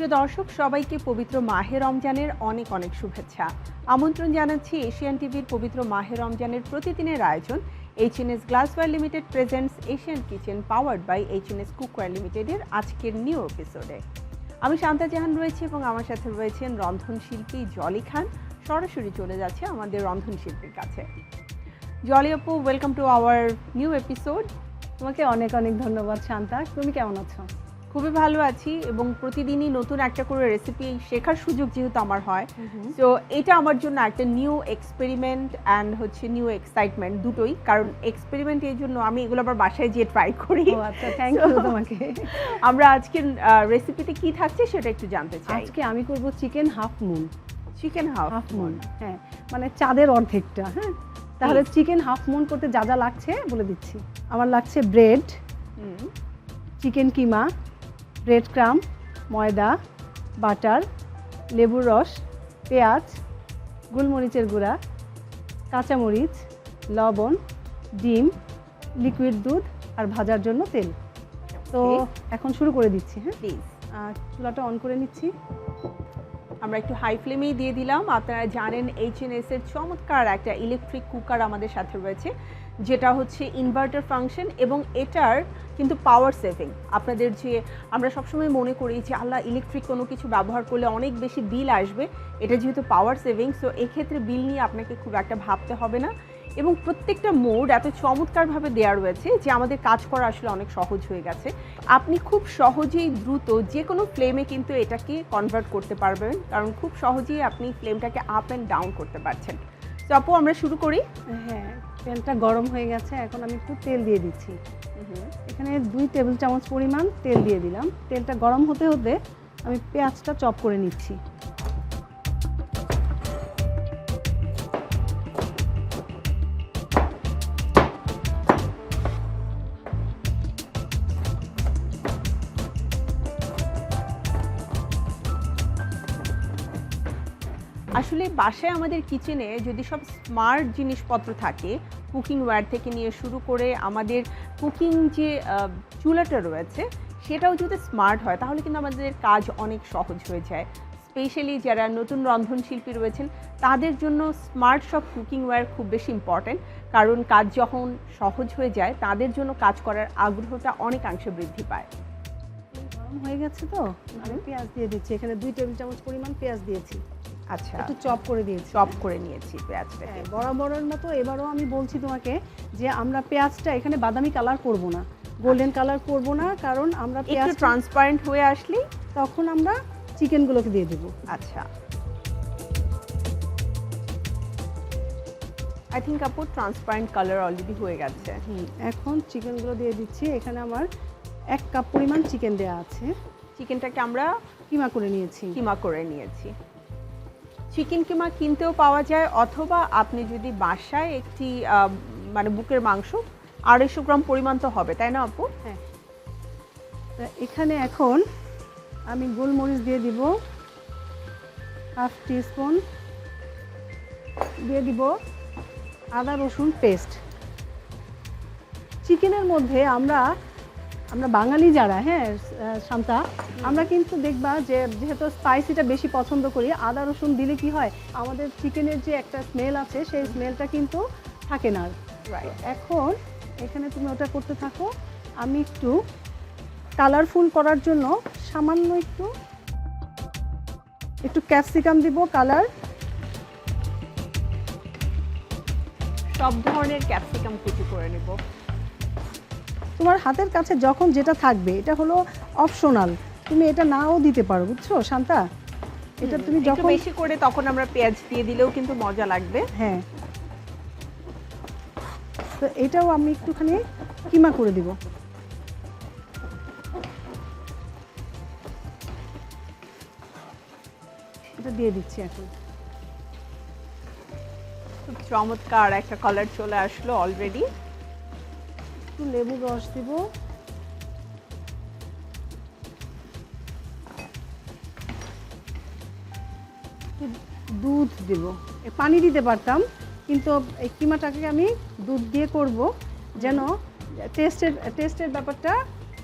প্রিয় দর্শক, সবাইকে পবিত্র মাহে রমজানের অনেক অনেক শুভেচ্ছা। আমন্ত্রণ জানাচ্ছি এশিয়ান টিভির পবিত্র মাহে রমজানের প্রতিদিনের আয়োজন H N S glassware limited presents Asian kitchen powered by H N S cookware লিমিটেডের আজকের নিউ এপিসোডে আমি শান্তা জাহান রয়েছি এবং আমার সাথে রয়েছেন রন্ধনশিল্পী জলি খান। সরাসরি চলে যাচ্ছে আমাদের রন্ধনশিল্পীর কাছে। জলি আপু welcome to our new episode তোমাকে অনেক অনেক ধন্যবাদ শান্তা। তুমি কেমন আছো? খুবই ভালো আছি এবং প্রতিদিনই নতুন একটা করে রেসিপি শেখার সুযোগ যেহেতু আমার হয়। তো এটা আমার জন্য একটা নিউ এক্সপেরিমেন্ট অ্যান্ড হচ্ছে নিউ এক্সাইটমেন্ট দুটোই। কারণ এক্সপেরিমেন্ট এই জন্য আমি এগুলো আবার বাসায় যেয়ে ট্রাই করি। আচ্ছা থ্যাংক ইউ তোমাকে। আমরা আজকের রেসিপিতে কি থাকছে সেটা একটু জানতে চাই। আজকে আমি করব chicken half moon chicken half half moon হ্যাঁ মানে চাঁদের অর্ধেকটা হ্যাঁ? তাহলে চিকেন হাফ মুন করতে যা যা লাগছে বলে দিচ্ছি। আমার লাগছে bread chicken keema bread crumb ময়দা বাটার লেবুর রস পেঁয়াজ গোলমরিচের গুঁড়া কাঁচামরিচ লবণ ডিম লিকুইড দুধ আর ভাজার জন্য তেল। তো এখন শুরু করে দিচ্ছি হ্যাঁ? প্লিজ আর চুলাটা অন করে নিচ্ছি। আমরা একটু হাই ফ্লেমেই দিয়ে দিলাম। আপনারা জানেন এইচ এর চমৎকার একটা ইলেকট্রিক কুকার আমাদের সাথে রয়েছে। যেটা হচ্ছে ইনভার্টার ফাংশন এবং এটার কিন্তু পাওয়ার সেভিং আপনাদের যে, আমরা সবসময় মনে করি যে, আল্লাহ ইলেকট্রিক কোনো কিছু ব্যবহার করলে অনেক বেশি বিল আসবে। এটা যেহেতু পাওয়ার সেভিং সো এক্ষেত্রে বিল নিয়ে আপনাকে খুব একটা ভাবতে হবে না। এবং প্রত্যেকটা মোড এত চমৎকারভাবে দেওয়া রয়েছে যে, আমাদের কাজ করা আসলে অনেক সহজ হয়ে গেছে। আপনি খুব সহজেই দ্রুত যে কোনো ফ্লেমে কিন্তু এটাকে কনভার্ট করতে পারবেন, কারণ খুব সহজেই আপনি ফ্লেমটাকে আপ অ্যান্ড ডাউন করতে পারছেন। তো আপু, আমরা শুরু করি? হ্যাঁ প্যানটা গরম হয়ে গেছে এখন আমি একটু তেল দিয়ে দিচ্ছি। এখানে দুই টেবিল চামচ পরিমাণ তেল দিয়ে দিলাম। তেলটা গরম হতে হতে আমি পেঁয়াজটা চপ করে নিচ্ছি। আসলে বাসায় আমাদের কিচেনে যদি সব স্মার্ট জিনিসপত্র থাকে কুকিং ওয়্যার থেকে নিয়ে শুরু করে আমাদের কুকিং যে চুলাটা রয়েছে সেটাও যদি স্মার্ট হয় তাহলে কিন্তু আমাদের কাজ অনেক সহজ হয়ে যায়। স্পেশালি যারা নতুন রন্ধনশিল্পী রয়েছেন তাদের জন্য স্মার্ট সব কুকিং ওয়্যার খুব বেশি ইম্পর্ট্যান্ট কারণ কাজ যখন সহজ হয়ে যায় তাদের জন্য কাজ করার আগ্রহটা অনেকাংশে বৃদ্ধি পায়। গরম হয়ে গেছে তো আমি পেঁয়াজ দিয়ে দিচ্ছি। এখানে দুই টেবিল চামচ পরিমাণ পেঁয়াজ দিয়েছি। আচ্ছা। একটু চপ করে দিয়েছি। চপ করে নিয়েছি পেঁয়াজটাকে। হ্যাঁ, বরাবরের মতো এবারও আমি বলছি তোমাকে যে আমরা পেঁয়াজটা এখানে বাদামি কালার করব না। গোল্ডেন কালার করব না কারণ আমরা পেঁয়াজ ট্রান্সপারেন্ট হয়ে আসলেই তখন আমরা চিকেনগুলোকে দিয়ে দেবো। আচ্ছা। আই থিঙ্ক আপু ট্রান্সপারেন্ট কালার অলরেডি হয়ে গেছে। এখন চিকেনগুলো দিয়ে দিচ্ছি। এখানে আমার এক কাপ পরিমাণ চিকেন দেওয়া আছে। চিকেনটাকে আমরা কিমা করে নিয়েছি। কিমা করে নিয়েছি। চিকেন কিমা কিনতেও পাওয়া যায়, অথবা আপনি যদি বাসায় একটি মানে বুকের মাংস, আড়াইশো গ্রাম পরিমাণ তো হবে, তাই না আপু? হ্যাঁ। এখানে এখন আমি গোলমরিচ দিয়ে দিব, হাফ টিস্পুন, দিয়ে দিব আদা রসুন পেস্ট। চিকেনের মধ্যে আমরা আমরা বাঙালি যারা হ্যাঁ শান্তা আমরা কিন্তু দেখবা যে যেহেতু স্পাইসিটা বেশি পছন্দ করি আদা রসুন দিলে কি হয় আমাদের চিকেনের যে একটা স্মেল আছে সেই স্মেলটা কিন্তু থাকে না। এখন এখানে তুমি ওটা করতে থাকো। আমি একটু কালারফুল করার জন্য সামান্য একটু একটু ক্যাপসিকাম দিব কালার সব ধরনের ক্যাপসিকাম কুচি করে নেব। তোমার হাতের কাছে যখন যেটা থাকবে এটা হলো অপশনাল তুমি এটা নাও দিতে পারো বুঝছ শান্তা? এটা তুমি যখন বেশি করে তখন আমরা পেঁয়াজ দিয়ে দিলেও কিন্তু মজা লাগবে। হ্যাঁ। তো এটাও আমি একটুখানি কিমা করে দিব। এটা দিয়ে দিচ্ছি এখন। খুব চমৎকার একটা কালার চলে আসলো অলরেডি একটু লেবু রস দিব। দুধ দেব। পানি দিতে পারতাম কিন্তু এই কিমাটাকে আমি দুধ দিয়ে করব যেন টেস্টের টেস্টের ব্যাপারটা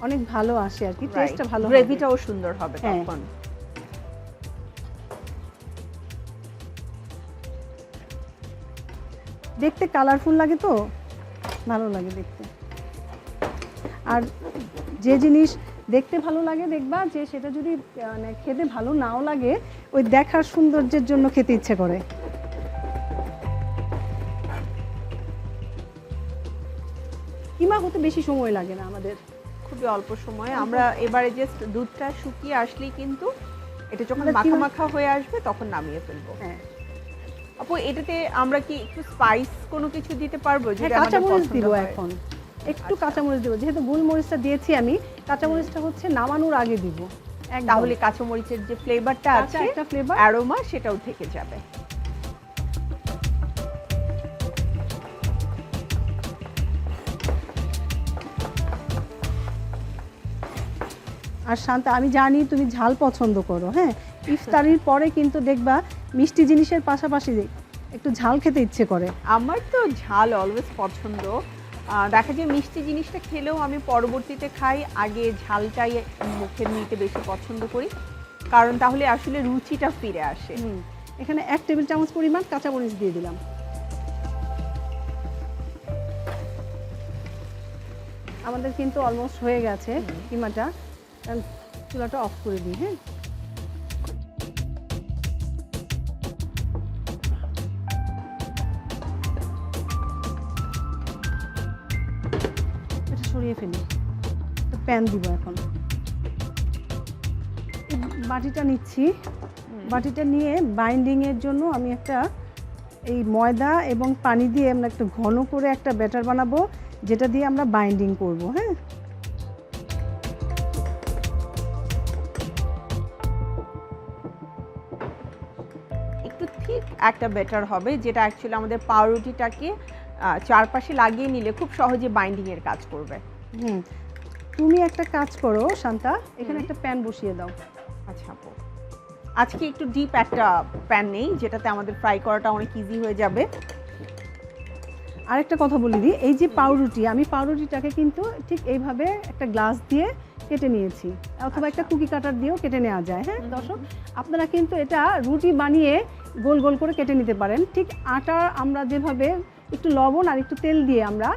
অনেক ভালো আসে আর কি টেস্টটা ভালো গ্রেভিটাও সুন্দর হবে হ্যাঁ। তখন। দেখতে কালারফুল লাগে তো? ভালো লাগে দেখতে। আর যে জিনিস দেখতে ভালো লাগে দেখবা যে সেটা যদি মানে খেতে ভালো নাও লাগে ওই দেখার সৌন্দর্যের জন্য খেতে ইচ্ছে করে। কিমা হতে বেশি সময় লাগে না আমাদের? খুবই অল্প সময়। আমরা এবারে জাস্ট দুধটা শুকিয়ে আসলেই কিন্তু এটা যখন মাখা মাখা হয়ে আসবে তখন নামিয়ে ফেলব। হ্যাঁ। আপু এটাতে আমরা কি একটু স্পাইস কোনো কিছু দিতে পারব? হ্যাঁ যেটা আমাদের পছন্দ হয়? এখন। একটু। কাঁচামরিচ দেবো। যেহেতু গোলমরিচটা দিয়েছি আমি কাঁচামরিচটা হচ্ছে নামানোর আগে দিব। তাহলে কাঁচামরিচের যে ফ্লেভারটা আছে একটা ফ্লেভার অ্যারোমা সেটাও থেকে যাবে। আর শান্তা আমি জানি তুমি ঝাল পছন্দ করো হ্যাঁ? ইফতারির পরে কিন্তু দেখবা মিষ্টি জিনিসের পাশাপাশি একটু ঝাল খেতে ইচ্ছে করে। আমার তো ঝাল অলওয়েজ পছন্দ। দেখা যায় মিষ্টি জিনিসটা খেলেও আমি পরবর্তীতে খাই। আগে ঝালটাই মুখে নিতে বেশি পছন্দ করি। কারণ তাহলে আসলে রুচিটা ফিরে আসে। হুম। এখানে এক টেবিল চামচ পরিমাণ কাঁচামরিচ দিয়ে দিলাম। আমাদের কিন্তু অলমোস্ট হয়ে গেছে কিমাটা। চুলাটা অফ করে দিই হ্যাঁ? সরিয়ে ফেলি। প্যান দিব এখন। বাটিটা নিচ্ছি। বাটিটা নিয়ে বাইন্ডিংয়ের জন্য আমি একটা এই ময়দা এবং পানি দিয়ে আমরা একটু ঘন করে একটা ব্যাটার বানাবো যেটা দিয়ে আমরা বাইন্ডিং করব হ্যাঁ? একটু ঠিক একটা ব্যাটার হবে যেটা অ্যাকচুয়ালি আমাদের পাউরুটিটাকে চারপাশে লাগিয়ে নিলে খুব সহজে বাইন্ডিংয়ের কাজ করবে। হুম। তুমি একটা কাজ করো শান্তা এখানে একটা প্যান বসিয়ে দাও। আচ্ছা আপু। আজকে একটু ডিপ একটা প্যান নেই যেটাতে আমাদের ফ্রাই করাটা অনেক ইজি হয়ে যাবে। আরেকটা কথা বলি দিই এই যে পাউরুটি আমি পাউরুটিটাকে কিন্তু ঠিক এইভাবে একটা গ্লাস দিয়ে কেটে নিয়েছি অথবা একটা আচ্ছা। কুকি কাটার দিয়েও কেটে নেওয়া যায় হ্যাঁ দর্শক? আপনারা কিন্তু এটা রুটি বানিয়ে গোল গোল করে কেটে নিতে পারেন। ঠিক আটা আমরা যেভাবে একটু লবণ আর একটু তেল দিয়ে আমরা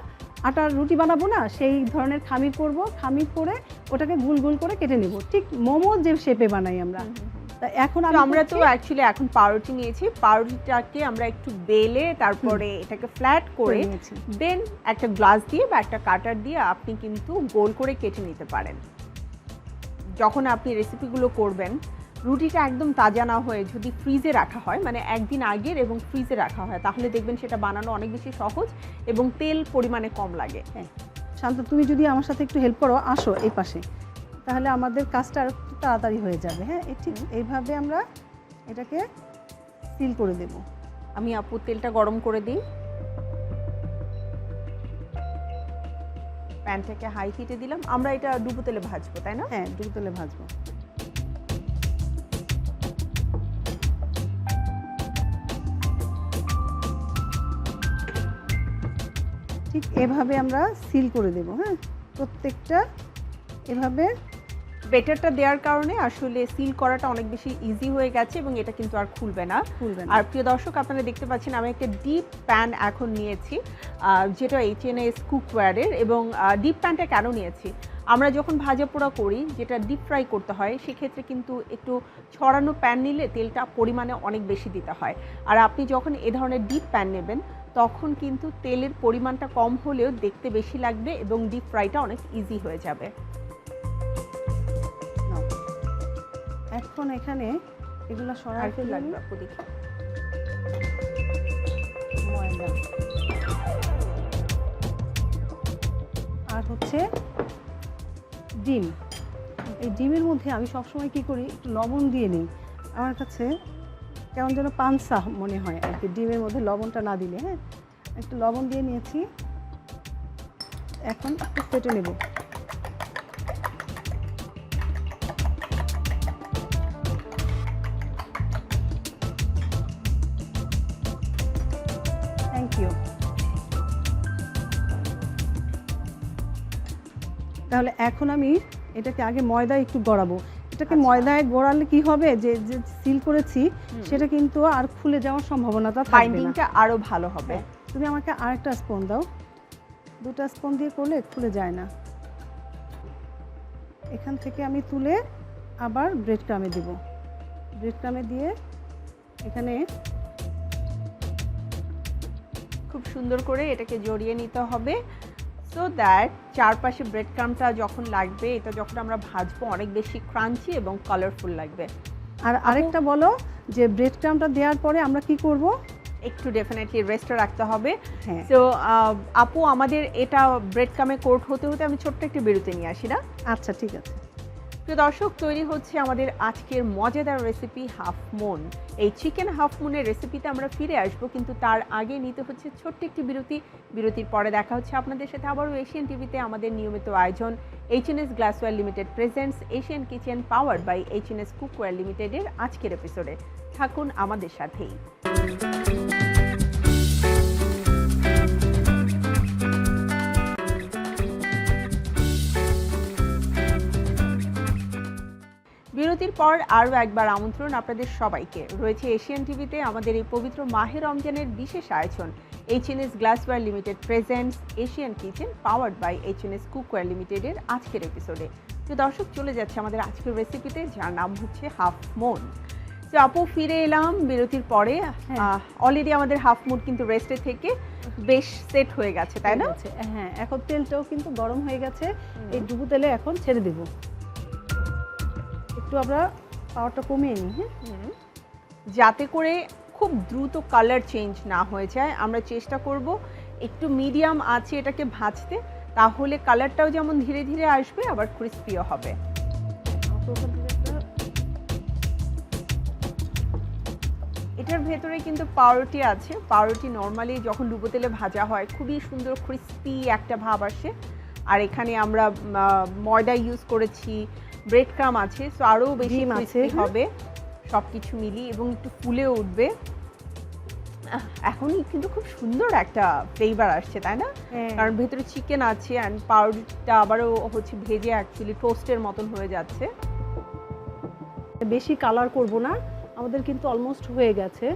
আটার রুটি বানাবো না সেই ধরনের খামির করব খামির করে ওটাকে গুল গুল করে কেটে নেব। ঠিক মোমো যে শেপে বানাই আমরা। তা এখন আমরা তো অ্যাকচুয়ালি এখন পাউরুটি নিয়েছি। পাউরুটিটাকে আমরা একটু বেলে তারপরে এটাকে ফ্ল্যাট করে দেন একটা গ্লাস দিয়ে বা একটা কাটার দিয়ে আপনি কিন্তু গোল করে কেটে নিতে পারেন। যখন আপনি রেসিপিগুলো করবেন রুটিটা একদম তাজা না হয়ে যদি ফ্রিজে রাখা হয় মানে একদিন আগের এবং ফ্রিজে রাখা হয় তাহলে দেখবেন সেটা বানানো অনেক বেশি সহজ এবং তেল পরিমাণে কম লাগে। হ্যাঁ। শান্ত তুমি যদি আমার সাথে একটু হেল্প করো আসো এই পাশে। তাহলে আমাদের কাজটা আর একটু তাড়াতাড়ি হয়ে যাবে। হ্যাঁ ঠিক এইভাবে আমরা এটাকে সিল করে দেব। আমি আপু তেলটা গরম করে দিই। প্যানটাকে হাই হিটে দিলাম। আমরা এটা ডুবো তেলে ভাজবো তাই না? হ্যাঁ ডুবো তেলে ভাজবো। ঠিক এভাবে আমরা সিল করে দেব হ্যাঁ? প্রত্যেকটা এভাবে বেটারটা দেওয়ার কারণে আসলে সিল করাটা অনেক বেশি ইজি হয়ে গেছে এবং এটা কিন্তু আর খুলবে না। খুলবে না। আর প্রিয় দর্শক আপনারা দেখতে পাচ্ছেন আমি একটা ডিপ প্যান এখন নিয়েছি যেটা এইচ এন এস কুকওয়্যারের এবং ডিপ প্যানটা কেন নিয়েছি? আমরা যখন ভাজা পোড়া করি যেটা ডিপ ফ্রাই করতে হয় সেক্ষেত্রে কিন্তু একটু ছড়ানো প্যান নিলে তেলটা পরিমাণে অনেক বেশি দিতে হয়। আর আপনি যখন এ ধরনের ডিপ প্যান নেবেন তখন কিন্তু তেলের পরিমাণটা কম হলেও দেখতে বেশি লাগবে এবং ডিপ ফ্রাইটা অনেক ইজি হয়ে যাবে। এখন এখানে এগুলো সরাই কি লাগবে আপু দেখি। ময়দা। আর হচ্ছে ডিম। এই ডিমের মধ্যে আমি সবসময় কি করি? একটু লবণ দিয়ে নিই। আমার কাছে কেমন যেন পানসা মনে হয় আর কি, ডিমের মধ্যে লবণটা না দিলে হ্যাঁ? একটু লবণ দিয়ে নিয়েছি। এখন একটু ফেটে নেব। ইউ তাহলে এখন আমি এটাকে আগে ময়দায় একটু গড়াবো। এটাকে আচ্ছা। ময়দায় গোড়ালে কি হবে? যে যে সিল করেছি সেটা কিন্তু আর খুলে যাওয়ার সম্ভাবনাটা থাকবে না। বাইন্ডিংটা আরও ভালো হবে। তুমি আমাকে আরেকটা স্পন দাও। দুটো স্পন দিয়ে করলে খুলে যায় না। এখান থেকে আমি তুলে আবার ব্রেড ক্রামে দেব। ব্রেড ক্রামে দিয়ে এখানে খুব সুন্দর করে এটাকে জড়িয়ে নিতে হবে। সো দ্যাট চারপাশে ব্রেড ক্রামটা যখন লাগবে এটা যখন আমরা ভাজবো অনেক বেশি ক্রাঞ্চি এবং কালারফুল লাগবে। আর আরেকটা বলো যে ব্রেড ক্রামটা দেওয়ার পরে আমরা কি করব? একটু ডেফিনেটলি রেস্টে রাখতে হবে। হ্যাঁ। তো আপু আমাদের এটা ব্রেড কামে কোট হতে হতে আমি ছোট্ট একটু বিরতি নিয়ে আসি না? আচ্ছা ঠিক আছে। প্রিয় দর্শক, তৈরি হচ্ছে আমাদের আজকের মজাদার রেসিপি হাফ মুন এই চিকেন হাফ মুনের রেসিপিতে আমরা ফিরে আসব, কিন্তু তার আগে নিতে হচ্ছে ছোট্ট একটি বিরতি। বিরতির পরে দেখা হচ্ছে আপনাদের সাথে আবারও এশিয়ান টিভিতে আমাদের নিয়মিত আয়োজন H N S glassware limited presents Asian kitchen power by H N S cookware লিমিটেডের আজকের এপিসোডে থাকুন আমাদের সাথেই। বিরতির পর আরও একবার আমন্ত্রণ আপনাদের সবাইকে। রয়েছে এশিয়ান টিভিতে আমাদের এই পবিত্র মাহে রমজানের বিশেষ আয়োজন। H N S glassware limited presents Asian kitchen powered by H N S cookware লিমিটেডের আজকের এপিসোডে তো দর্শক চলে যাচ্ছে আমাদের আজকের রেসিপিতে যার নাম হচ্ছে হাফ মন তো আপু ফিরে এলাম বিরতির পরে। হ্যাঁ। অলরেডি আমাদের হাফ মুন কিন্তু রেস্টে থেকে বেশ সেট হয়ে গেছে তাই না? হ্যাঁ এখন তেলটাও কিন্তু গরম হয়ে গেছে। এই ডুবু তেলে এখন ছেড়ে দেব। একটু আমরা পাওয়ারটা কমিয়ে নিই হ্যাঁ? যাতে করে খুব দ্রুত কালার চেঞ্জ না হয়ে যায়, আমরা চেষ্টা করব একটু মিডিয়াম আছে এটাকে ভাজতে, তাহলে কালারটাও যেমন ধীরে ধীরে আসবে, আবার ক্রিস্পিও হবে। এটার ভেতরে কিন্তু পাউরুটি আছে। পাউরুটি নর্মালি যখন ডুবো তেলে ভাজা হয়, খুবই সুন্দর ক্রিস্পি একটা ভাব আসে। আর এখানে আমরা ময়দা ইউজ করেছি ব্রেড ক্রাম আছে সো আরও বেশি হ্যাঁ। হবে। সব কিছু মিলিয়ে এবং একটু ফুলে উঠবে। আহ, এখন কিন্তু খুব সুন্দর একটা ফ্লেভার আসছে তাই না? হ্যাঁ, কারণ ভেতরে চিকেন আছে অ্যান্ড পাউরুটিটা আবারও হচ্ছে ভেজে অ্যাকচুয়ালি টোস্টের মতন হয়ে যাচ্ছে। বেশি কালার করব না আমাদের কিন্তু অলমোস্ট হয়ে গেছে।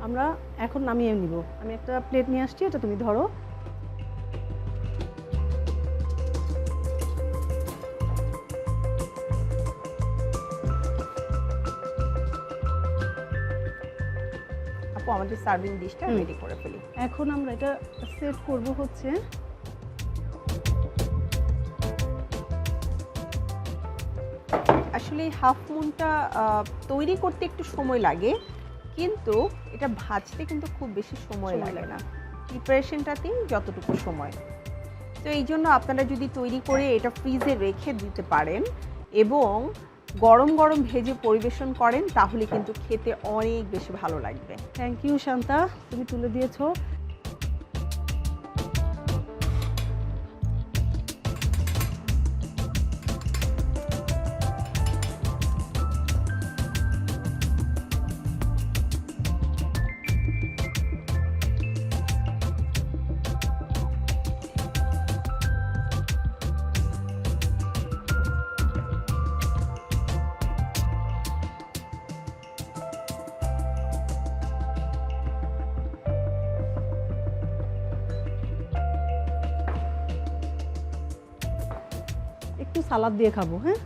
আমরা এখন নামিয়ে নিব। আমি একটা প্লেট নিয়ে আসছি এটা তুমি ধরো। আপু আমাদের সার্ভিং ডিশটা রেডি করে ফেলি। এখন আমরা এটা সেট করব হচ্ছে আসলে হাফ মুনটা তৈরি করতে একটু সময় লাগে কিন্তু এটা ভাজতে কিন্তু খুব বেশি সময় লাগে না। প্রিপারেশনটাতেই যতটুকু সময়। তো এই জন্য আপনারা যদি তৈরি করে এটা ফ্রিজে রেখে দিতে পারেন এবং গরম গরম ভেজে পরিবেশন করেন, তাহলে কিন্তু খেতে অনেক বেশি ভালো লাগবে। Thank you Shanta. তুমি তুলে দিয়েছ। একটু সালাদ দিয়ে খাব হ্যাঁ?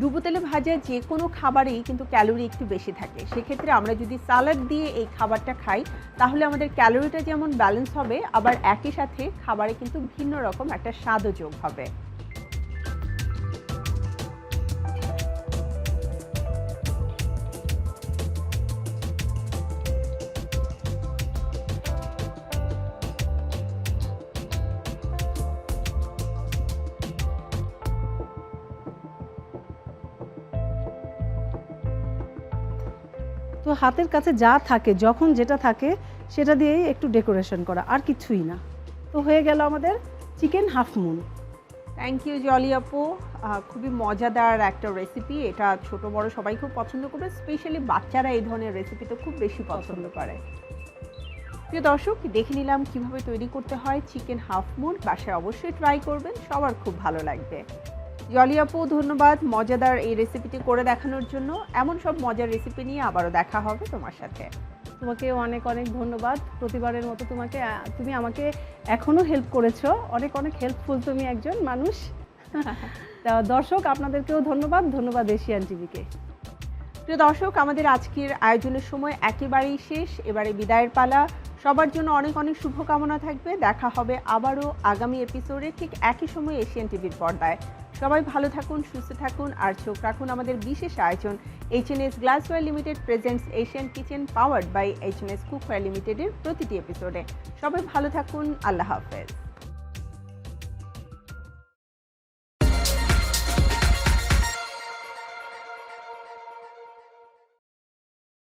ডুবো তেলে ভাজা যে কোনো খাবারেই কিন্তু ক্যালোরি একটু বেশি থাকে। সেক্ষেত্রে আমরা যদি সালাড দিয়ে এই খাবারটা খাই, তাহলে আমাদের ক্যালোরিটা যেমন ব্যালেন্স হবে, আবার একই সাথে খাবারে কিন্তু ভিন্ন রকম একটা স্বাদও যোগ হবে। তো হাতের কাছে যা থাকে যখন যেটা থাকে সেটা দিয়েই একটু ডেকোরেশন করা আর কিছুই না। তো হয়ে গেল আমাদের chicken half moon thank you Jolly আপু। খুবই মজাদার একটা রেসিপি এটা ছোট বড় সবাই খুব পছন্দ করবে স্পেশালি বাচ্চারা এই ধরনের রেসিপি তো খুব বেশি পছন্দ করে। প্রিয় দর্শক দেখে নিলাম কীভাবে তৈরি করতে হয় চিকেন হাফ মুন বাসায় অবশ্যই ট্রাই করবেন সবার খুব ভালো লাগবে। জলি আপু ধন্যবাদ। মজাদার এই রেসিপিটি করে দেখানোর জন্য এমন সব মজার রেসিপি নিয়ে আবারও দেখা হবে তোমার সাথে। তোমাকে অনেক অনেক ধন্যবাদ। প্রতিবারের মতো তোমাকে তুমি আমাকে এখনও হেল্প করেছ। অনেক অনেক হেল্পফুল তুমি একজন মানুষ। তা দর্শক আপনাদেরকেও ধন্যবাদ। ধন্যবাদ এশিয়ান টিভিকে প্রিয় দর্শক, আমাদের আজকের আয়োজনের সময় একেবারেই শেষ। এবারে বিদায়ের পালা। সবার জন্য অনেক অনেক শুভকামনা থাকবে। দেখা হবে আবারও আগামী এপিসোডে ঠিক একই সময় এশিয়ান টিভির পর্দায়। সবাই ভালো থাকুন, সুস্থ থাকুন, আর চোখ রাখুন আমাদের বিশেষ আয়োজন H N S glassware limited presents Asian kitchen powered by H N S cookware লিমিটেডের প্রতিটি এপিসোডে সবাই ভালো থাকুন, আল্লাহ হাফেজ।